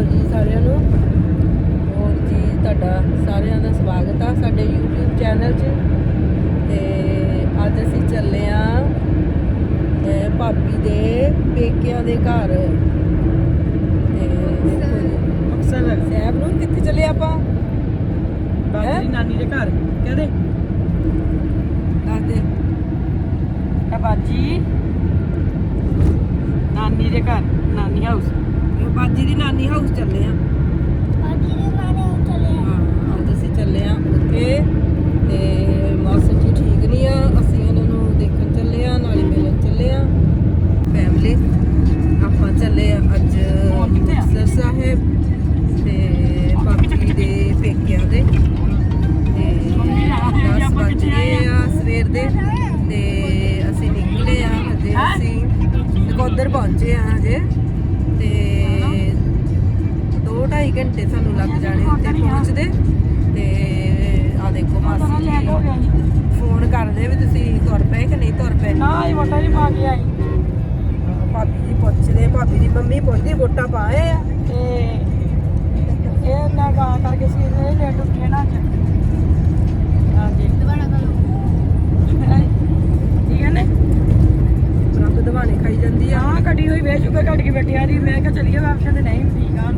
ਅਕਾਲ ਜੀ ਸਾਰਿਆਂ ਨੂੰ। ਹੋਰ ਜੀ ਤੁਹਾਡਾ ਸਾਰਿਆਂ ਦਾ ਸਵਾਗਤ ਆ ਸਾਡੇ YouTube ਚੈਨਲ 'ਚ। ਤੇ ਅੱਜ ਅਸੀਂ ਚੱਲੇ ਆ ਭਾਬੀ ਦੇ ਪੇਕਿਆਂ ਦੇ ਘਰ। ਅਕਸਰ। ਸਾਹਿਬ ਨੂੰ ਕਿੱਥੇ ਚੱਲੇ ਆਪਾਂ? ਬਾਜੀ ਨਾਨੀ ਦੇ ਘਰ ਕਹਦੇ ਦੱਸ ਦੇ। ਆ ਬਾਜੀ। ਨਾਨੀ ਦੇ ਘਰ ਨਾਨੀ ਹਾਊਸ ਬਾਜੀ ਦੀ ਨਾਨੀ ਹਾਊਸ ਚੱਲੇ ਆ। ਹਾਂ, ਅੱਜ ਅਸੀਂ ਚੱਲੇ ਆ ਉੱਥੇ ਤੇ ਮੌਸਮ ਜੀ ਠੀਕ ਨਹੀਂ ਆ। ਅਸੀਂ ਉਹਨਾਂ ਨੂੰ ਦੇਖਣ ਚੱਲੇ ਆ ਨਾਲੇ ਮਿਲਣ ਚੱਲੇ ਆ। ਫੈਮਿਲੀ ਆਪਾਂ ਚੱਲੇ ਆ ਅੱਜ? ਮੁਕਤਸਰ ਸਾਹਿਬ ਤੇ ਭਾਬੀ ਦੇ ਪੇਕਿਆਂ ਦੇ। ਤੇ ਮੰਮੀ ਨਾਲ ਹੈ ਜੀ, 10 ਆਪਾਂ ਵੱਜ ਗਏ ਆ ਸਵੇਰ ਦੇ ਤੇ ਅਸੀਂ ਨਿਕਲੇ ਆ। ਹਜੇ? ਅਸੀਂ ਨਕੋਦਰ ਪਹੁੰਚੇ ਆ ਹਜੇ। 2.5 ਘੰਟੇ ਸਾਨੂੰ ਲੱਗ ਜਾਣੇ ਉੱਥੇ ਪਹੁੰਚਦੇ। ਤੇ ਆ ਦੇਖੋ ਮਾਸੀ ਜੀ ਫੋਨ ਕਰਦੇ ਵੀ ਤੁਸੀਂ ਤੁਰ ਪਏ ਕਿ ਨਹੀਂ ਤੁਰ ਪਏ। ਨਾ ਇਹ ਵੋਟਾਂ ਨਹੀਂ ਪਾ ਕੇ ਆਈ ਭਾਬੀ ਜੀ ਪੁੱਛਦੇ ਭਾਬੀ ਦੀ ਮੰਮੀ ਪੁੱਛਦੀ ਵੋਟਾਂ ਪਾਏ ਆ। ਤੇ ਇਹ ਨਾ ਗਾ ਕਰਕੇ ਸੀ ਇਹ ਲੇਟ ਉੱਠੇ ਨਾ ਅੱਜ। ਹਾਂਜੀ। ਠੀਕ ਹੈ ਨੇ? ਰੱਬ ਦਵਾਣੇ ਖਾਈ ਜਾਂਦੀ ਆ। ਹਾਂ ਕੱਢੀ ਹੋਈ ਵੇਚ ਕੱਢ ਕੇ ਬੈਠੀ ਆ ਰਹੀ ਮੈਂ ਕਿਹਾ ਚਲੀਏ ਵਾਪਸ ਤੇ ਨਹੀਂ ਠੀਕ ਆ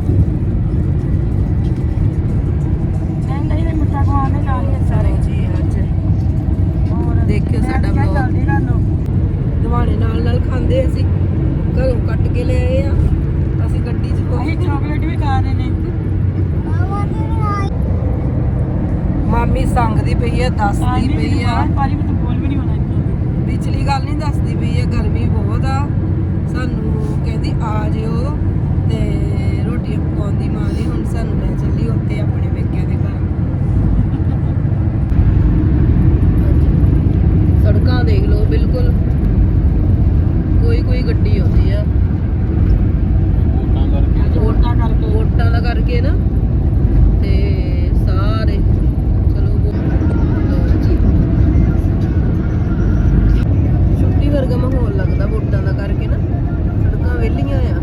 ਕਰ ਲਓ ਦਵਾਣੇ ਨਾਲ ਨਾਲ ਖਾਂਦੇ ਅਸੀਂ। ਘਰੋਂ ਕੱਟ ਕੇ ਲੈ ਆਏ ਆ। ਅਸੀਂ ਗੱਡੀ 'ਚ ਅਸੀਂ ਚਾਕਲੇਟ ਵੀ ਖਾ ਰਹੇ ਨੇ। ਮਾਮੀ ਸੰਗਦੀ ਪਈ ਆ ਦੱਸਦੀ ਪਈ ਆ। ਪਾਰੀ ਮੈਂ ਤਾਂ ਬੋਲ ਵੀ ਨਹੀਂ ਇੱਥੇ। ਪਿਛਲੀ ਗੱਲ ਨਹੀਂ ਦੱਸਦੀ ਪਈ ਆ ਗਰਮੀ ਬਹੁਤ ਆ। ਸਾਨੂੰ ਕਹਿੰਦੀ ਆ ਜਿਓ ਤੇ ਰੋਟੀਆਂ ਪਕਾਉਂਦੀ ਮਾਂ ਜੀ ਹੁਣ ਸਾਨੂੰ ਲੈ ਚੱਲੀ ਉੱਤੇ ਆਪਣੇ ਪੇਕਿਆਂ ਦੇ ਘਰ ਸੜਕਾਂ ਦੇਖ ਲਓ ਬਿਲਕੁਲ। ਕੋਈ ਕੋਈ ਗੱਡੀ ਆਉਂਦੀ ਆ। ਵੋਟਾਂ ਕਰਕੇ ਵੋਟਾਂ ਦਾ ਕਰਕੇ ਨਾ। ਤੇ ਸਾਰੇ ਚਲੋ ਜੀ। ਛੁੱਟੀ ਵਰਗਾ ਮਾਹੌਲ ਲੱਗਦਾ ਵੋਟਾਂ ਦਾ ਕਰਕੇ ਨਾ। ਸੜਕਾਂ ਵਿਹਲੀਆਂ ਆ।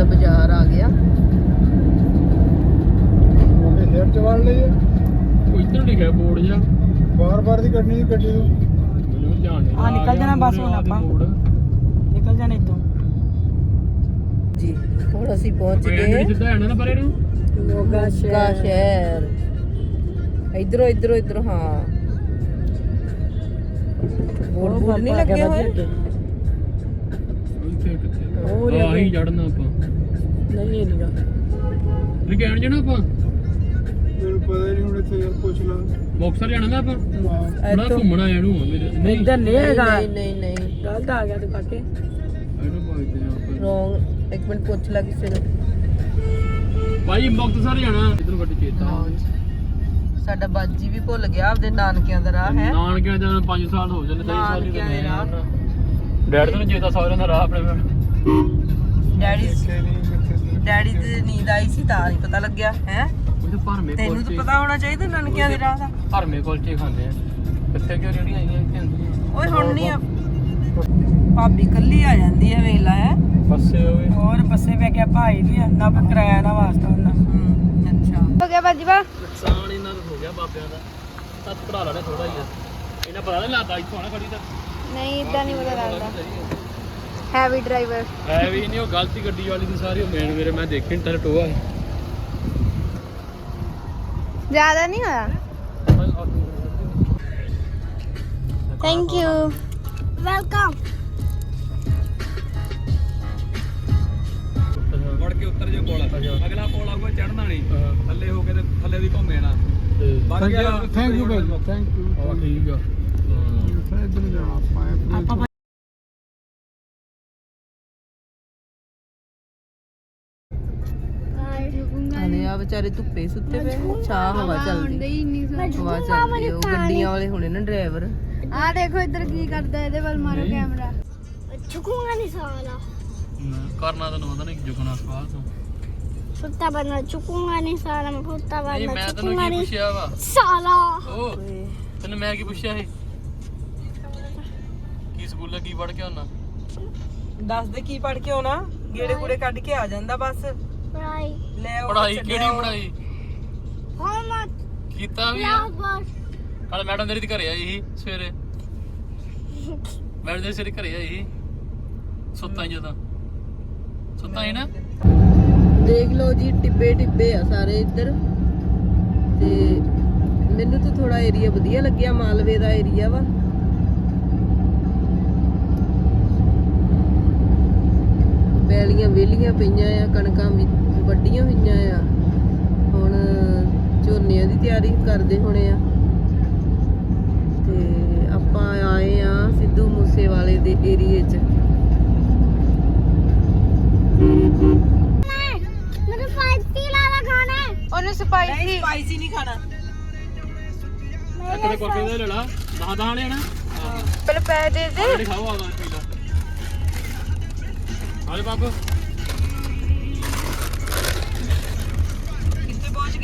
ਦਾ ਬਾਜ਼ਾਰ ਆ ਗਿਆ। ਉਹਨੇ ਹੇਅਰ ਚ ਵੜ ਲਈ ਕੋਈ ਇੱਧਰ ਲਿਖਿਆ ਬੋਰਡ ਜਾਂ ਬਾਰ ਬਾਰ ਦੀ ਕੱਢਣੀ ਦੀ ਗੱਡੀ ਨੂੰ। ਮੈਨੂੰ ਧਿਆਨ ਨਹੀਂ ਹਾਂ, ਨਿਕਲ ਜਾਣਾ ਬਸ ਹੁਣ ਆਪਾਂ। ਨਿਕਲ ਜਾਣੇ ਇੱਥੋਂ। ਜੀ ਹੁਣ ਅਸੀਂ ਪਹੁੰਚ ਗਏ। ਸਿੱਧਾ ਜਾਣਾ ਨਾ ਪਰੇ ਨੂੰ। ਮੋਗਾ ਸ਼ਹਿਰ। ਇਧਰੋਂ ਇਧਰੋਂ ਇਧਰੋਂ ਹਾਂ। ਬੋਰਡ ਬੋਰਡ ਨਹੀਂ ਲੱਗੇ ਹੋਏ? ਹੋਰ ਆਹ ਹੀ ਚੜਨਾ ਆਪਾਂ। ਨਹੀਂ ਇਹ ਨਹੀਂਗਾ ਲਗਾਣ ਜਾਣਾ ਆਪਾਂ? ਮੈਨੂੰ ਪਤਾ ਹੀ ਨਹੀਂ ਹੁਣ ਇੱਥੇ ਯਾਰ ਪੁੱਛ ਲਾ। ਮੁਕਤਸਰ ਜਾਣਾ ਨਾ ਆਪਾਂ? ਹਾਂ। ਬੜਾ ਇੱਥੋਂ- ਘੁੰਮਣਾ ਇਹਨੂੰ ਮੇਰੇ। ਨਹੀਂ। ਇੱਧਰ ਨਹੀਂ ਹੈਗਾ। ਨਹੀਂ ਨਹੀਂ ਨਹੀਂ। ਗਲਤ ਆ ਗਿਆ ਤੂੰ ਕਾਕੇ। ਇਹਨੂੰ ਪੁੱਛਦੇ ਆ ਆਪਾਂ ਰੋਂਗ ਇੱਕ ਮਿੰਟ ਪੁੱਛ ਲੈ ਕਿਸੇ ਨੂੰ। ਭਾਈ ਮੁਕਤਸਰ ਜਾਣਾ। ਇਧਰ ਗੱਡੀ ਚੇਤਾ। ਲਓ ਜੀ। ਸਾਡਾ ਬਾਜੀ ਵੀ ਭੁੱਲ ਗਿਆ ਆਪਦੇ ਨਾਨਕਿਆਂ ਦਾ ਰਾਹ ਹੈ? ਨਾਨਕਿਆਂ ਦੇ 5 ਸਾਲ ਹੋ ਜਾਂਦੇ 3 ਸਾਲ ਹੀ ਨਾਨਕਿਆਂ ਦੇ ਰਾਹ। ਡੈਡ ਤੋਂ ਚੇਤਾ ਸੌਰਿਆਂ ਦਾ ਰਾਹ ਆਪਣੇ ਡੈਡੀ ਦੇਖੇ ਨਹੀਂ ਡੈਡੀ ਦੀ ਨੀਂਦ ਆਈ ਸੀ ਤਾਂ ਨਹੀਂ ਪਤਾ ਲੱਗਿਆ ਹੈ? ਭਰਮੇ ਤੈਨੂੰ ਤਾਂ ਪਤਾ ਹੋਣਾ ਚਾਹੀਦਾ ਨਾਨਕਿਆਂ ਦੇ ਰਾਹ ਦਾ। ਭਰਮੇ ਕੁਲਚੇ ਖਾਂਦੇ ਆ। ਕਿੱਥੇ ਕਿਉਂ ਰੇੜੀਆਂ ਆਈਆਂ ਇੱਥੇ ਹੁੰਦੀਆਂ ਓਏ ਹੁਣ ਨਹੀਂ ਆ। ਭਾਬੀ ਕੱਲੀ ਆ ਜਾਂਦੀ ਹੈ ਵੇਲਾ ਹੈ ਬੱਸੇ ਹੋਵੇ ਹੋਰ ਬੱਸੇ ਪੈ ਗਿਆ ਭਾਈ ਨਹੀਂ ਨਾ ਕੋਈ ਕਿਰਾਇਆ ਨਾ ਵਾਸਤਾ ਹੁੰਦਾ ਅੱਛਾ। ਹੋ ਗਿਆ ਬਾਜੀ ਵਾ ਨੁਕਸਾਨ ਇਹਨਾਂ ਦਾ ਹੋ ਗਿਆ ਬਾਬਿਆਂ ਦਾ। ਸੱਤ ਭਰਾ ਲੈਣਾ ਥੋੜਾ ਹੀ ਆ। ਇਹਨਾਂ ਪਤਾ ਨਹੀਂ ਲੱਗਦਾ ਇੱਥੋਂ ਆਣਾ ਖੜੀ ਤਾਂ ਨਹੀਂ ਇਦਾਂ ਨਹੀਂ ਪਤਾ ਲੱਗਦਾ। ਹੈਵੀ ਡਰਾਈਵਰ ਵੀ ਨਹੀਂ ਉਹ ਗਲਤੀ ਗੱਡੀ ਵਾਲੀ ਦੀ ਸਾਰੀ ਉਹ ਮੇਨ ਮੇਰੇ ਮੈਂ ਦੇਖੀ ਨਹੀਂ ਤੇਰੇ ਟੋਆ ਹੈ। ਜ਼ਿਆਦਾ ਨਹੀਂ ਹੋਇਆ? ਥੈਂਕ ਯੂ ਵੈਲਕਮ ਵੜ ਕੇ ਉੱਤਰ ਜਾ ਕੋਲ ਅਗਲਾ ਪੁਲ ਆਊਗਾ ਚੜਨਾ ਨਹੀਂ। ਥੱਲੇ ਹੋ ਕੇ ਤੇ ਥੱਲੇ ਦੀ ਬਣ ਗਿਆ ਥੈਂਕ ਯੂ ਭਾਈ। ਥੈਂਕ ਯੂ ਠੀਕ ਆ। ਹਾਂ। ਇੱਧਰ ਨੂੰ ਜਾਣਾ ਆਪਾਂ ਵਿਚਾਰੇ ਧੁੱਪੇ ਸੁੱਤੇ ਪਏ ਛਾ ਹਵਾ ਚੱਲਦੀ। ਹਵਾ ਚੱਲਦੀ ਉਹ ਗੱਡੀਆਂ ਵਾਲੇ ਹੋਣੇ ਨਾ ਡਰਾਈਵਰ। ਆ ਦੇਖੋ ਇੱਧਰ ਕੀ ਕਰਦਾ ਇਹਦੇ ਵੱਲ ਮਾਰੋ ਕੈਮਰਾ। ਝੁਕੂਗਾ ਨਹੀਂ ਸਾਲਾ। ਕਰਨਾ ਤਾਂ ਹੁੰਦਾ ਨਾ ਝੁਕਣਾ ਸਵਾਲ ਤੋਂ। ਫੁੱਟਾ ਬਣਾ ਚੁਕੂਗਾ ਨਹੀਂ ਸਾਲਾ ਮੈਂ ਫੁੱਟਾ ਬਣਾ ਚੁਕੂਗਾ ਨਹੀਂ ਸਾਲਾ। ਤੈਨੂੰ ਮੈਂ ਕੀ ਪੁੱਛਿਆ ਇਹ ਕੀ ਸਕੂਲ ਲੱਗੀ ਪੜ ਕੇ ਆਉਣਾ? ਦੱਸ ਦੇ ਕੀ ਪੜ ਕੇ ਆਉਣਾ? ਗੇੜੇ ਕੂੜੇ ਕੱਢ ਕੇ ਆ ਜਾਂਦਾ ਬਸ। ਪੜਾਈ ਕਿਹੜੀ ਪੜਾਈ ਹੋਮਵਰਕ ਕੀਤਾ ਵੀ ਆ। ਕੱਲ ਮੈਡਮ ਤੇਰੀ ਘਰੇ ਆਈ ਸੀ ਸਵੇਰੇ। ਮੈਡਮ ਦੇ ਘਰੇ ਆਈ ਸੀ। ਸੁੱਤਾ ਹੀ ਜਦੋਂ। ਸੁੱਤਾ ਹੀ ਨਾ। ਦੇਖ ਲਓ ਜੀ ਟਿੱਬੇ ਟਿੱਬੇ ਆ ਸਾਰੇ ਇੱਧਰ। ਤੇ ਮੈਨੂੰ ਤਾਂ ਥੋੜਾ ਏਰੀਆ ਵਧੀਆ ਲੱਗਿਆ ਮਾਲਵੇ ਦਾ ਏਰੀਆ ਵਾ। ਦੀਆਂ ਵੇਲੀਆਂ ਪਈਆਂ ਆ ਕਣਕਾਂ ਵੱਡੀਆਂ ਹੋਈਆਂ ਆ ਹੁਣ ਝੋਨੇ ਦੀ ਤਿਆਰੀ ਕਰਦੇ ਹੋਣੇ ਆ ਤੇ ਆਪਾਂ ਆਏ ਆ ਸਿੱਧੂ ਮੂਸੇ ਦੇ ਏਰੀਏ 'ਚ ਸਪਾਈਸੀ ਵਾਲਾ ਖਾਣਾ ਹੈ ਉਹਨੂੰ ਸਪਾਈਸੀ ਸਪਾਈਸੀ ਲੈਣਾ ਦਹਾ ਲੈਣਾ ਪਹਿਲੇ ਪੈ ਦੇ ਦੇ ਖਾਓ ਆਵਾ ਪੀਲਾ ਹਾਲੇ ਬਾਬੂ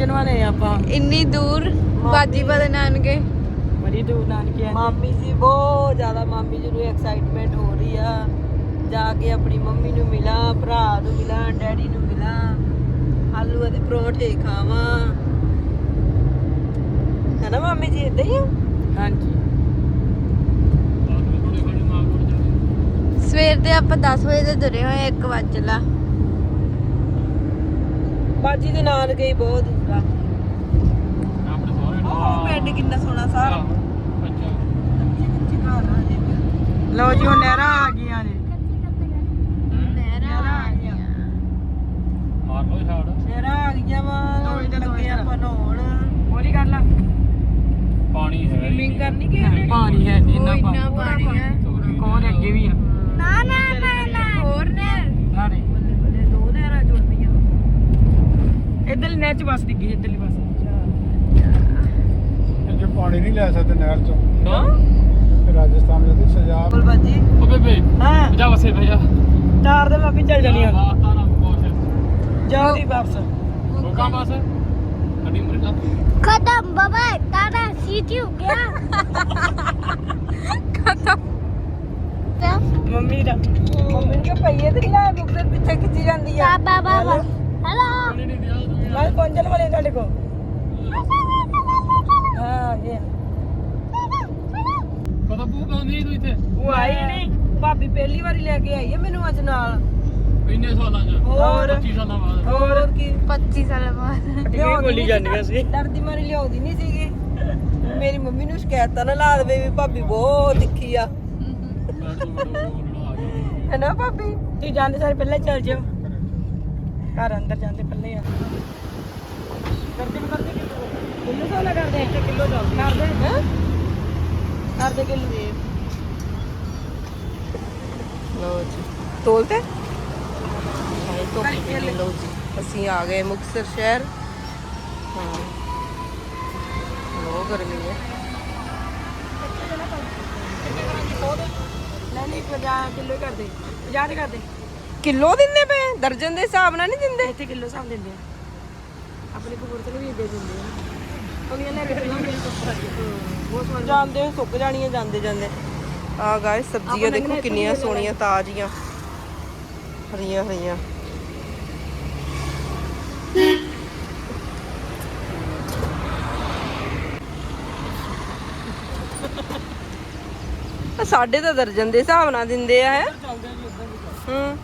ਪਹੁੰਚਣ ਵਾਲੇ ਆ ਆਪਾਂ। ਇੰਨੀ ਦੂਰ ਬਾਜੀ ਬਦ ਨਾਨਕੇ। ਬੜੀ ਦੂਰ ਨਾਨਕੇ ਆ ਮਾਮੀ ਜੀ ਬਹੁਤ ਜ਼ਿਆਦਾ ਮਾਮੀ ਜੀ ਨੂੰ ਐਕਸਾਈਟਮੈਂਟ ਹੋ ਰਹੀ ਆ। ਜਾ ਕੇ ਆਪਣੀ ਮੰਮੀ ਨੂੰ ਮਿਲਾਂ ਭਰਾ ਨੂੰ ਮਿਲਾਂ ਡੈਡੀ ਨੂੰ ਮਿਲਾਂ ਆਲੂ ਦੇ ਪਰੌਂਠੇ ਖਾਵਾਂ। ਹੈ ਨਾ ਮਾਮੀ ਜੀ ਇਦਾਂ ਹੀ ਆ? ਹਾਂਜੀ। ਸਵੇਰ ਦੇ ਆਪਾਂ 10 ਵਜੇ ਦੇ ਤੁਰੇ ਹੋਏ 1 ਵਜੇ ਲਾ। ਬਾਜੀ ਦੇ ਨਾਲ ਗਈ ਬਹੁਤ ਆ ਆਪਣੇ ਸਹੁਰੇ ਨੂੰ ਉਹ ਪਿੰਡ ਕਿੰਨਾ ਸੋਹਣਾ ਸਾਰਾ। ਅੱਛਾ ਜੇ ਲਓ ਜੀ ਹੁਣ ਨਹਿਰਾਂ ਆ ਗਈਆਂ ਨੇ। ਨਹਿਰਾਂ ਆ ਗਈਆਂ। ਮਾਰ ਲੋ ਛਾੜ ਮੇਰਾ ਆ ਗਈਆਂ ਵਾ ਦੋ ਇੱਧਰ, ਦੋ। ਆਪਾਂ ਨਹਾਉਣ। ਹੋਰੀ ਕਰ ਲਾ। ਪਾਣੀ ਹੈ ਸਵਿਮਿੰਗ ਨਹੀਂ। ਕਰਨੀ ਕਿ ਹਲੇ ਪਾਣੀ ਹੈ ਨਹੀਂ ਉਹ ਨਾ ਇੰਨਾ ਪਾਣੀ। ਹੈ। ਕੋਰ ਅੱਗੇ ਵੀ ਆ? ਨਾ ਨਾ ਨਾ ਨਾ ਹੋਰ ਨੇ। ਨਾਰੇ ਬੱਲੇ ਬੱਲੇ ਦੋ ਨਹਿਰਾਂ ਜੁੜ ਪਈਆਂ ਇਧਰ ਨਹਿਰ ਚ ਬੱਸ ਡਿੱਗੀ ਇਧਰਲੀ ਬੱਸ। ਜੇ ਪਾਣੀ ਨਹੀਂ ਲੈ ਸਕਦੇ ਨਹਿਰ ਚੋਂ। ਨਾ ਰਾਜਸਥਾਨ ਦੇ ਸਜਾ ਬੋਲ ਬਾਜੀ। ਓ ਬੇਬੇ ਹਾਂ। ਜਾ ਵਸੇ ਭਜਾ ਤਾਰ ਦੇ ਮਾਪੀ ਚੱਲ ਜਾਣੀ ਆ। ਜਾਓ ਦੀ ਵਾਪਸ। ਰੁਕਾਂ ਬਸ। ਖਤਮ ਬਾਬਾ ਤਾਰਾ ਸੀਟੀ ਹੋ ਗਿਆ। ਖਤਮ। ਮੰਮੀ ਦਾ ਮੰਮੀ ਨੂੰ ਪਈਏ ਤੇ ਲੈ ਬੁੱਕਰ ਪਿੱਛੇ ਖਿੱਚੀ ਜਾਂਦੀ ਆ। ਬਾਬਾ ਬਾਬਾ। हेलो ਪਾਣੀ ਨਹੀਂ ਦਿਆ ਤੂੰ ਨਾਲ ਪਹੁੰਚਣ ਵਾਲੇ ਤੁਹਾਡੇ ਕੋ ਹਾਂ ਇਹ ਆ। ਪਤਾ ਪੂ ਕਾਉਂਦੀ ਤੂੰ ਇੱਥੇ ਉਹ ਆਈ ਨਹੀਂ ਭਾਬੀ ਪਹਿਲੀ ਵਾਰੀ ਲੈ ਕੇ ਆਈ ਹੈ ਮੈਨੂੰ ਅੱਜ ਨਾਲ ਇੰਨੇ ਸਾਲਾਂ ਚ ਹੋਰ 25 ਸਾਲਾਂ ਬਾਅਦ ਹੋਰ ਕੀ 25 साल बाद ਅੱਗੇ ਬੋਲੀ ਜਾਂਦੀਆਂ ਸੀ ਡਰਦੀ ਮਾਰੀ ਲਿਆਉਂਦੀ ਨਹੀਂ ਸੀਗੀ ਮੇਰੀ ਮੰਮੀ ਨੂੰ ਸ਼ਿਕਾਇਤਾਂ ਨਾ ਲਾ ਦੇਵੇ ਵੀ ਭਾਬੀ ਬਹੁਤ ਤਿੱਖੀ ਆ ਬੈਠ ਤੂੰ ਬੈਠੋ ਆ ਗਿਆ ਹੈ ਨਾ ਭਾਬੀ ਤੁਸੀਂ ਜਾਂਦੇ ਸਾਰੇ ਪਹਿਲਾਂ ਹੀ ਚੱਲ ਜਿਓ ਘਰ ਅੰਦਰ ਜਾਂਦੇ ਪਹਿਲੇ ਆ। ਕਰਦੇ ਕਰਦੇ? ਕਿਲੋ ਸੋਲਾ ਕਰਦੇ ਇੱਕ ਕਿਲੋ ਦਾ। ਕਰਦੇ ਹੈ? ਕਰਦੇ ਕਿਲੋ ਲੋ ਜੀ। ਤੋਲ ਤੇ? ਹਾਏ ਧੁੱਪ ਕਿੰਨੀ ਲੋ ਜੀ। ਅਸੀਂ ਆ ਗਏ ਮੁਕਤਸਰ ਸ਼ਹਿਰ। ਹਾਂ। ਬਹੁਤ ਗਰਮੀ ਹੈ। ਲੈ ਲਈ 50 ਕਿਲੋ ਕਰਦੇ। 50 ਦੇ ਕਰਦੇ। ਕਿਲੋ ਦਿੰਦੇ ਪਏ? ਦਰਜਨ ਦੇ ਹਿਸਾਬ ਨਾਲ ਨਹੀਂ ਦਿੰਦੇ? ਇੱਥੇ ਕਿਲੋ ਹਿਸਾਬ ਦਿੰਦੇ ਆ। ਆਪਣੇ ਕਬੂਤਰ ਵੀ ਦੇ ਦਿੰਦੇ ਆ। ਉਹਨੀਆਂ ਲੈ ਕੇ ਚੱਲਾਂਗੇ ਬਹੁਤ ਸਵਾਦ ਜਾਂਦੇ ਹੋਏ ਸੁੱਕ ਜਾਣੀਆਂ ਜਾਂਦੇ ਜਾਂਦੇ। ਆ ਗਾਇਸ ਸਬਜ਼ੀਆਂ ਦੇਖੋ ਕਿੰਨੀਆਂ ਸੋਹਣੀਆਂ ਤਾਜ਼ੀਆਂ। ਹਰੀਆਂ ਹਰੀਆਂ। ਆ ਸਾਡੇ ਤਾਂ ਦਰਜਨ ਦੇ ਹਿਸਾਬ ਨਾਲ ਦਿੰਦੇ ਆ ਹੈ। ਹੂੰ।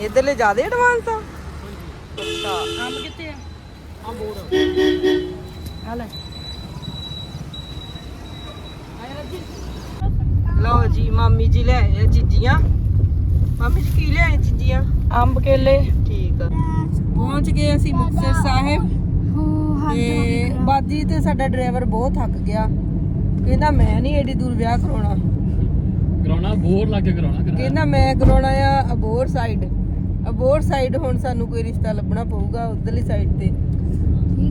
ਇਧਰਲੇ ਜ਼ਿਆਦਾ ਐਡਵਾਂਸ ਆ। ਅੱਛਾ ਕਿੱਥੇ ਆ ਆ ਲੈ ਲਓ ਜੀ ਮਾਮੀ ਜੀ ਲੈ ਆਏ ਆ ਚੀਜ਼ੀਆਂ। ਮਾਮੀ ਜੀ ਕੀ ਲਿਆਏ ਚੀਜ਼ੀਆਂ? ਅੰਬ ਕੇਲੇ। ਠੀਕ ਆ। ਪਹੁੰਚ ਗਏ ਅਸੀਂ ਮੁਕਤਸਰ ਸਾਹਿਬ। ਤੇ ਬਾਜੀ ਤੇ ਸਾਡਾ ਡਰਾਈਵਰ ਬਹੁਤ ਥੱਕ ਗਿਆ। ਕਹਿੰਦਾ ਮੈਂ ਨਹੀਂ ਏਡੀ ਦੂਰ ਵਿਆਹ ਕਰਾਉਣਾ। ਕਰਾਉਣਾ ਬੋਰ ਲੱਗ ਕੇ ਕਰਾਉਣਾ ਕਰਾਉਣਾ। ਕਹਿੰਦਾ ਮੈਂ ਕਰਾਉਣਾ ਆ ਅਬੋਰ ਸਾਈਡ ਅਬੋਰ ਸਾਈਡ ਹੁਣ ਸਾਨੂੰ ਕੋਈ ਰਿਸ਼ਤਾ ਲੱਭਣਾ ਪਊਗਾ ਉਧਰਲੀ ਸਾਈਡ ਤੇ।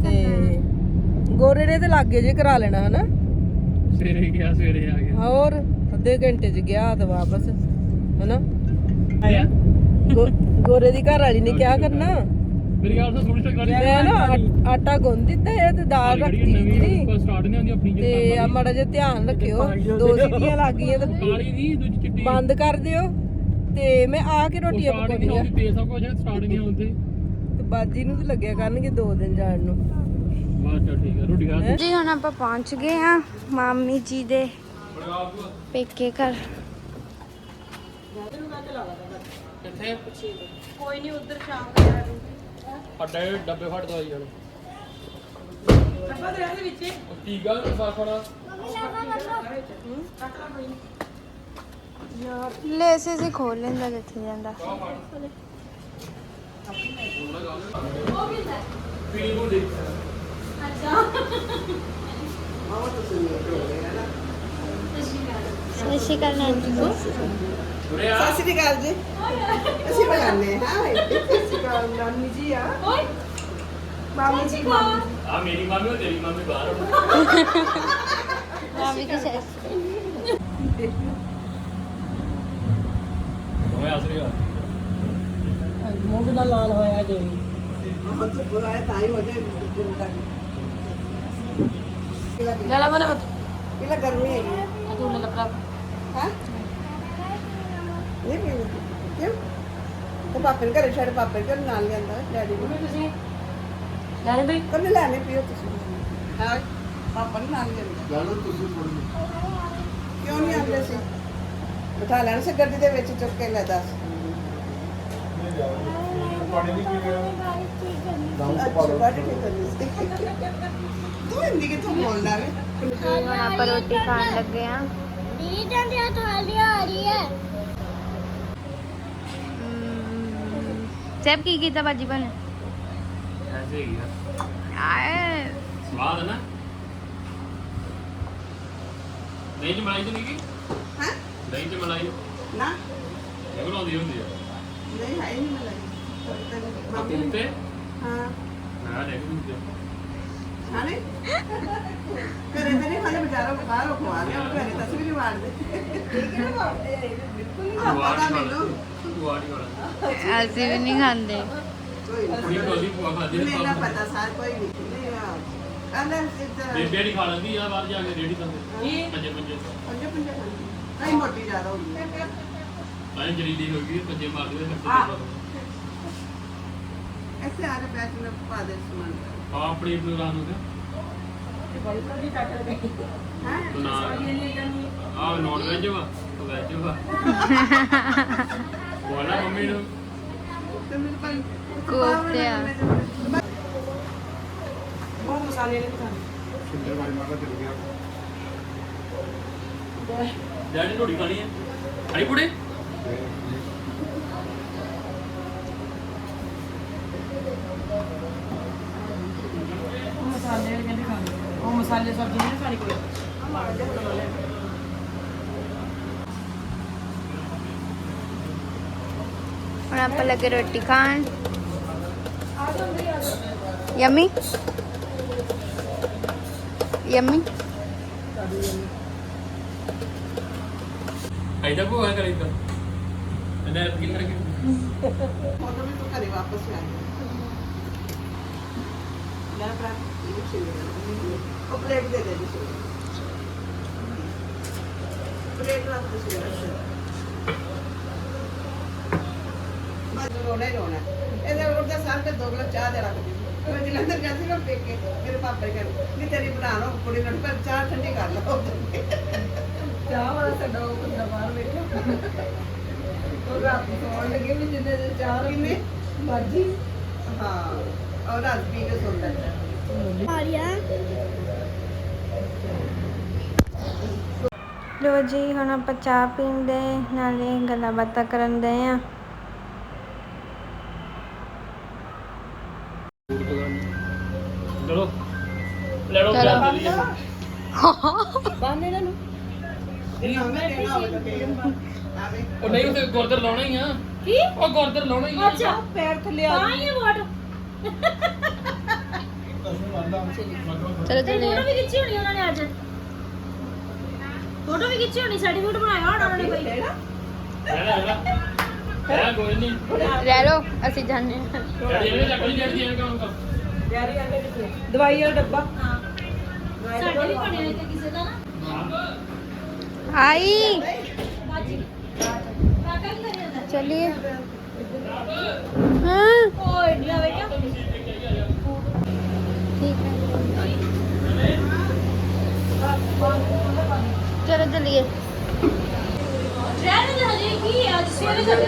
ਤੇ ਗੋਰੇ ਨੇ ਤੇ ਲਾਗੇ ਜੇ ਕਰਾ ਲੈਣਾ ਹਨਾ? ਸਵੇਰੇ ਗਿਆ ਸਵੇਰੇ ਆ ਗਿਆ। ਹੋਰ ਅੱਧੇ ਘੰਟੇ ਚ ਗਿਆ ਤੇ ਵਾਪਸ ਹਨਾ? ਗੋਰੇ ਦੀ ਘਰ ਵਾਲੀ ਨੇ ਕਿਆ ਕਰਨਾ? ਮੇਰੀ ਗੱਲ ਤੋਂ ਥੋੜੀ ਜਿਹੀ ਗਾੜੀ ਮੈਂ ਨਾ ਆਟਾ ਗੁੰਨ ਦਿੱਤਾ ਹੈ ਤੇ ਦਾਲ ਰੱਖੀ ਸੀ। ਸਟਾਰਟ ਨਹੀਂ ਹੁੰਦੀ ਆਪਣੀ ਤੇ ਆ ਮਾੜਾ ਜਿਹਾ ਧਿਆਨ ਰੱਖਿਓ ਦੋ ਸੀਟੀਆਂ ਲੱਗ ਗਈਆਂ ਤੇ ਕਾਲੀ ਦੀ ਦੂਜੀ ਚਿੱਟੀ ਬੰਦ ਕਰ ਦਿਓ। ਤੇ ਮੈਂ ਆ ਕੇ ਰੋਟੀਆਂ ਪਕਾਉਣੀਆਂ ਹੁੰਦੀ ਤੇਜ਼ ਸਭ ਕੁਝ ਸਟਾਰਟ ਨਹੀਂ ਹੁੰਦੀ ਤੇ ਬਾਜੀ ਨੂੰ ਤੇ ਲੱਗਿਆ ਕਰਨਗੇ ਦੋ ਦਿਨ ਜਾਣ ਨੂੰ। ਬਸ ਠੀਕ ਹੈ ਰੋਟੀ ਖਾ? ਜੀ ਹੁਣ ਆਪਾਂ ਪਹੁੰਚ ਗਏ ਆ ਮਾਮੀ ਜੀ ਦੇ ਪੇਕੇ ਘਰ। ਕਿੱਥੇ? ਕੋਈ ਨਹੀਂ ਉਧਰ ਸ਼ਾਮ ਨੂੰ ਅੱਡੇ ਡੱਬੇ ਫੜ ਦਵਾਈ ਵਾਲੇ ਅੱਬਾ ਦੇ ਵਿੱਚ ਕੀ ਗੱਲ ਫੜਾ ਲੈਸੇ ਸੀ ਖੋਲ ਲੈਂਦਾ ਜਿੱਥੇ ਜਾਂਦਾ। ਸਤਿ ਸ਼੍ਰੀ ਅਕਾਲ ਨਾਨੀ ਸਤਿ ਸ੍ਰੀ ਅਕਾਲ ਜੀ। ਅਸੀਂ ਬਗਾਨੇ ਹਾਂ ਸਤਿ ਸ੍ਰੀ ਅਕਾਲ ਨਾਨੀ ਜੀ ਆ। ਮਾਮੀ ਜੀ ਆ ਮੇਰੀ ਮਾਮੀ ਉਹ ਤੇਰੀ ਮਾਮੀ ਬਾਹਰ ਆ। ਮਾਮੀ ਦੀ ਸੱਸ। ਓਏ ਆਸਰੀ ਆ ਮੂੰਹ ਦਾ ਲਾਲ ਹੋਇਆ ਜੇ? ਲੈ ਲਾ ਮਨੇ ਲੈ ਲਾ। ਹਾਂ? ਇਹ ਕਿਉਂ ਕਿਉਂ? ਉਹ ਪਾਪੇ ਘਰੇ ਛੱਡ ਪਾਪੇ ਘਰ ਨਾਲ ਲਿਆਂਦਾ ਡੈਡੀ ਨੂੰ। ਤੁਸੀਂ? ਲੈ ਲੈ ਬਈ। ਕੰਨੇ ਲੈਣੇ ਪੀਓ ਤੁਸੀਂ। ਹਾਂ? ਪਾਪਾ ਨੂੰ ਨਾਲ ਲਿਆਂਦਾ। ਜਾਨੋ ਤੁਸੀਂ ਥੋੜੀ ਕਿਉਂ ਨਹੀਂ ਆਉਂਦੇ ਸੀ? ਬਿਠਾ ਲੈਣ ਸੀ ਗੱਡੀ ਦੇ ਵਿੱਚ ਚੁੱਕ ਕੇ ਲੈ ਦੱਸ। ਪਾਣੀ ਨਹੀਂ ਪੀ ਰਿਹਾ ਅੱਛਾ ਬਾਡੀ ਠੀਕ ਕਰਨੀ ਸੀ ਤੂੰ ਹਿੰਦੀ ਕਿੱਥੋਂ ਬੋਲਦਾ ਵੇ ਹੁਣ ਆਪਾਂ ਰੋਟੀ ਖਾਣ ਲੱਗੇ ਆ ਦੀਦੀ ਜਾਂਦੇ ਆ ਥਾਲੀ ਆ ਰਹੀ ਹੈ ਸਭ ਕੀ ਕੀਤਾ ਬਾਜੀ ਬਣ ਐਸੇ ਹੀ ਆ। ਆਏ। ਸਵਾਦ ਹੈ ਨਾ? ਚ ਮਲਾਈ ਤਾਂ ਨਹੀਂ ਕੀ ਹਾਂ? ਦਹੀਂ ਚ ਮਲਾਈ? ਨਾ। ਇਹ ਬਣਾਉਂਦੀ ਹੁੰਦੀ ਆ। ਨਹੀਂ ਹੈ ਹੀ ਨਹੀਂ ਮਿਲਦਾ ਮਾਪੀ ਤੇ ਹਾਂ। ਮੈਂ ਦੇਖ ਦੂੰ ਖਾਣੇ? ਕਰੇ ਤੇ ਨਹੀਂ ਖਾਣੇ ਵਿਚਾਰਾ ਬਾਹਰੋਂ ਖਵਾ ਲਿਆ ਉਹ ਘਰੇ ਤਸਵੀਰ ਵਾੜਦੇ ਠੀਕ ਹੈ ਨਾ ਬਿਲਕੁਲ ਨਹੀਂ ਪਤਾ ਮੈਨੂੰ। ਗੁਆੜੀ ਵਾਲਾ ਅਸੀਂ ਵੀ ਨਹੀਂ ਖਾਂਦੇ। ਕੋਈ ਨਹੀਂ। ਕੋਲੀ ਪੁਆ ਖਾਦੀ ਮੈਨੂੰ ਨਾ ਪਤਾ ਸਾਰ ਕੋਈ ਨਹੀਂ। ਨਹੀਂ ਆ ਅੰਦਰ ਸਿੱਧਾ ਬੇਬੇ ਨਹੀਂ ਖਾ ਲੈਂਦੀ ਆ ਬਾਹਰ ਜਾ ਕੇ ਰੇੜੀ ਤੋਂ ਕੀ? ਪੰਜੇ ਪੰਜੇ ਪੰਜੇ ਪੰਜੇ ਖਾਂਦੀ। ਨਹੀਂ ਮੋਟੀ ਜ਼ਿਆਦਾ ਹੋ ਗਈ। ਮੈਂ ਜਰੀਲੀ ਹੋ ਗਈ ਪੰਜੇ ਮਾਰ ਦੇ ਐਸੇ ਆ ਰਿਹਾ ਬੈਠ ਨੂੰ ਪਾ ਦੇ ਸਮਾਨ। ਆ ਆਪਣੀ ਨੂੰ ਰਾਨ ਹੋ? ਗਿਆ ਆ। ਨੋਨ ਵੈਜ ਵਾ ਵੈਜ ਵਾ ਬੋਲਾ ਮੰਮੀ ਨੂੰ। ਕੋਫਤਿਆ ਬਹੁਤ ਮਸਾਲੇ ਨੇ ਪਤਾ ਨਹੀਂ ਕਿੰਨੇ ਵਾਰੀ ਮਾਰਦਾ ਚਲ ਗਿਆ। ਡੈਡੀ ਰੋਟੀ ਖਾਣੀ ਹੈ। ਕੁੜੇ ਉਹ ਮਸਾਲੇ ਵਾਲੇ ਕਹਿੰਦੇ ਖਾਣੇ। ਉਹ ਮਸਾਲੇ ਸਬਜ਼ੀ ਨਹੀਂ ਖਾਣੀ ਕੋਈ। ਹੁਣ ਆਪਾਂ ਲੱਗੇ ਰੋਟੀ ਖਾਣ। ਯਮੀ? ਯਮੀ? ਐਦਾ ਕੋ ਹੈ ਕਰੀ ਤਾਂ ਇਹਨੇ ਕੀ ਕਰਕੇ फोटो में तो करे वापस आ मेरा प्राप्त ये चाहिए वो प्लेट दे दे दीजिए प्लेट रख दीजिए बस रोना ही रोना ਇਹਦੇ ਉੱਤੇ ਸਾਰ ਕੇ ਦੋ ਗਲਾਸ ਚਾਹ ਦੇ ਰੱਖ ਦਿੱਤੀ ਮੈਂ ਜਲੰਧਰ ਜਾਂਦੀ ਨਾ ਪੇਕੇ ਮੇਰੇ ਪਾਪਾ ਕਹਿੰਦੇ ਨਹੀਂ ਤੇਰੀ ਬਣਾ ਲਓ ਕੁੜੀ ਨੂੰ ਪਰ ਚਾਹ ਠੰਡੀ ਕਰ ਲਓ ਚਾਹ ਵਾਲਾ ਸਾਡਾ ਉਹ ਬੰਦਾ ਬਾਹਰ ਬੈਠਾ। ਉਹ ਰਾਤ ਨੂੰ ਸੌਣ ਲੱਗੇ ਵੀ ਜਿੰਨੇ ਦੇ ਚਾਹ ਕਿੰਨੇ ਬਾਜੀ। ਹਾਂ ਉਹ ਰਾਤ ਪੀ ਕੇ ਸੌਂਦਾ ਹੈ। ਆ ਰਿਹਾ ਲੋ ਜੀ ਹੁਣ ਆਪਾਂ ਚਾਹ ਪੀਣ ਦੇ ਨਾਲੇ ਗੱਲਾਂ ਬਾਤਾਂ ਕਰਨ ਦੇ ਆ। ਉਹ ਨਹੀਂ ਉਹ ਤੇ ਗੁਰਦਰ ਲਾਉਣਾ ਹੀ ਆ। ਕੀ? ਉਹ ਗੁਰਦਰ ਲਾਉਣਾ ਹੀ ਆ। ਅੱਛਾ। ਪੈਰ ਥੱਲੇ ਆ ਗਈ। ਵੋਟ। ਚਲੋ ਤੇ ਫੋਟੋ ਵੀ ਖਿੱਚੀ ਹੋਣੀ ਉਹਨਾਂ ਨੇ ਅੱਜ। ਫੋਟੋ ਵੀ ਖਿੱਚੀ ਹੋਣੀ ਸਰਟੀਫਿਕੇਟ ਬਣਾਇਆ ਹੋਣਾ ਉਹਨਾਂ ਨੇ ਕੋਈ। ਨਹੀਂ। ਰਹਿ ਲੋ ਅਸੀਂ ਜਾਣੇ ਜਿਹੜੀ ਕੰਮ ਕਰ ਦਵਾਈ ਵਾਲਾ ਡੱਬਾ। ਹਾਂ। ਸਾਡੇ ਵੀ ਬਣਿਆ ਇੱਥੇ ਕਿਸੇ ਦਾ ਨਾ।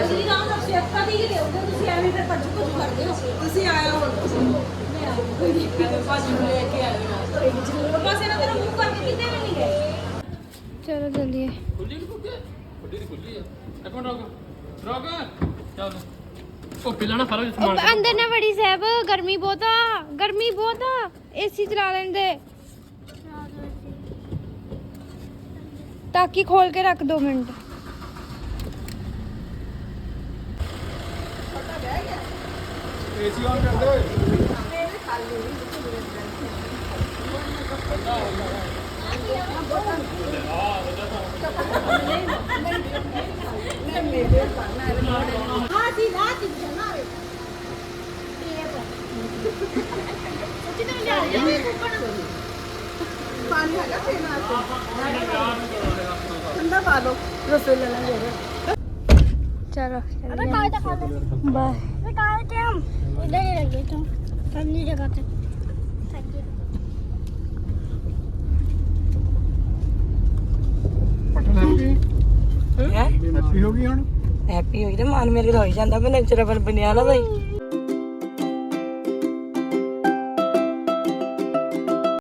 ਸੀ ਰਾਮ ਨਾਲ ਸਵੇਰ ਕਦੀ ਕਿ ਲਿਆਉਂਦੇ ਤੁਸੀਂ ਐਵੇਂ ਫਿਰ ਭੱਜ ਭੁੱਜ ਕਰਦੇ ਹੋ। ਤੁਸੀਂ ਆਇਆ ਹੁਣ ਮੈਂ ਆਊਂ ਕੋਈ ਨਹੀਂ ਭਾਜੀ ਨੂੰ ਲੈ ਕੇ ਆਇਆ। ਨਾ ਬਸ ਇਹਨਾਂ ਤੇਰਾ ਮੂੰਹ ਕਰਕੇ ਕਿਤੇ ਵੀ ਨਹੀਂ ਗਏ। ਚਲੋ ਚਲਿਏ ਖੁੱਲੀ ਨਹੀਂ ਖੁੱਲੀ ਖੁੱਲੀ ਨਹੀਂ ਖੁੱਲੀ ਆ। ਇੱਕ ਮਿੰਟ ਰੁਕ। ਰੁਕ। ਚੱਲ। ਉਹ ਪਿਲਾਣਾ ਅੰਦਰ ਨਾ ਬੜੀ ਸਾਹਿਬ ਗਰਮੀ ਬਹੁਤ ਆ। ਗਰਮੀ ਬਹੁਤ ਆ। ਏਸੀ ਚਲਾ ਲੈਂਦੇ ਟਾਕੀ ਖੋਲ ਕੇ ਰੱਖ ਦੋ ਮਿੰਟ। ਏਸੀ ਆਨ ਕਰ ਦੇ। ਓਏ ਹਾਂ। ਜੀ पानी हैगा पीना ठंडा पा लो रसगुल्ला ले लो चलो अबे काय तो खा ले बाय अबे काय टाइम इधर ही रख देता हूं ठंडी जगह पे ਹੈਪੀ ਹੋ ਗਈ ਹੁਣ? ਹੈਪੀ ਹੋਈ ਤੇ ਮਨ ਮੇਰੇ ਰੋਈ ਜਾਂਦਾ ਮੈਂ ਨੇਚਰਲ ਬਣਿਆ ਨਾ ਬਈ।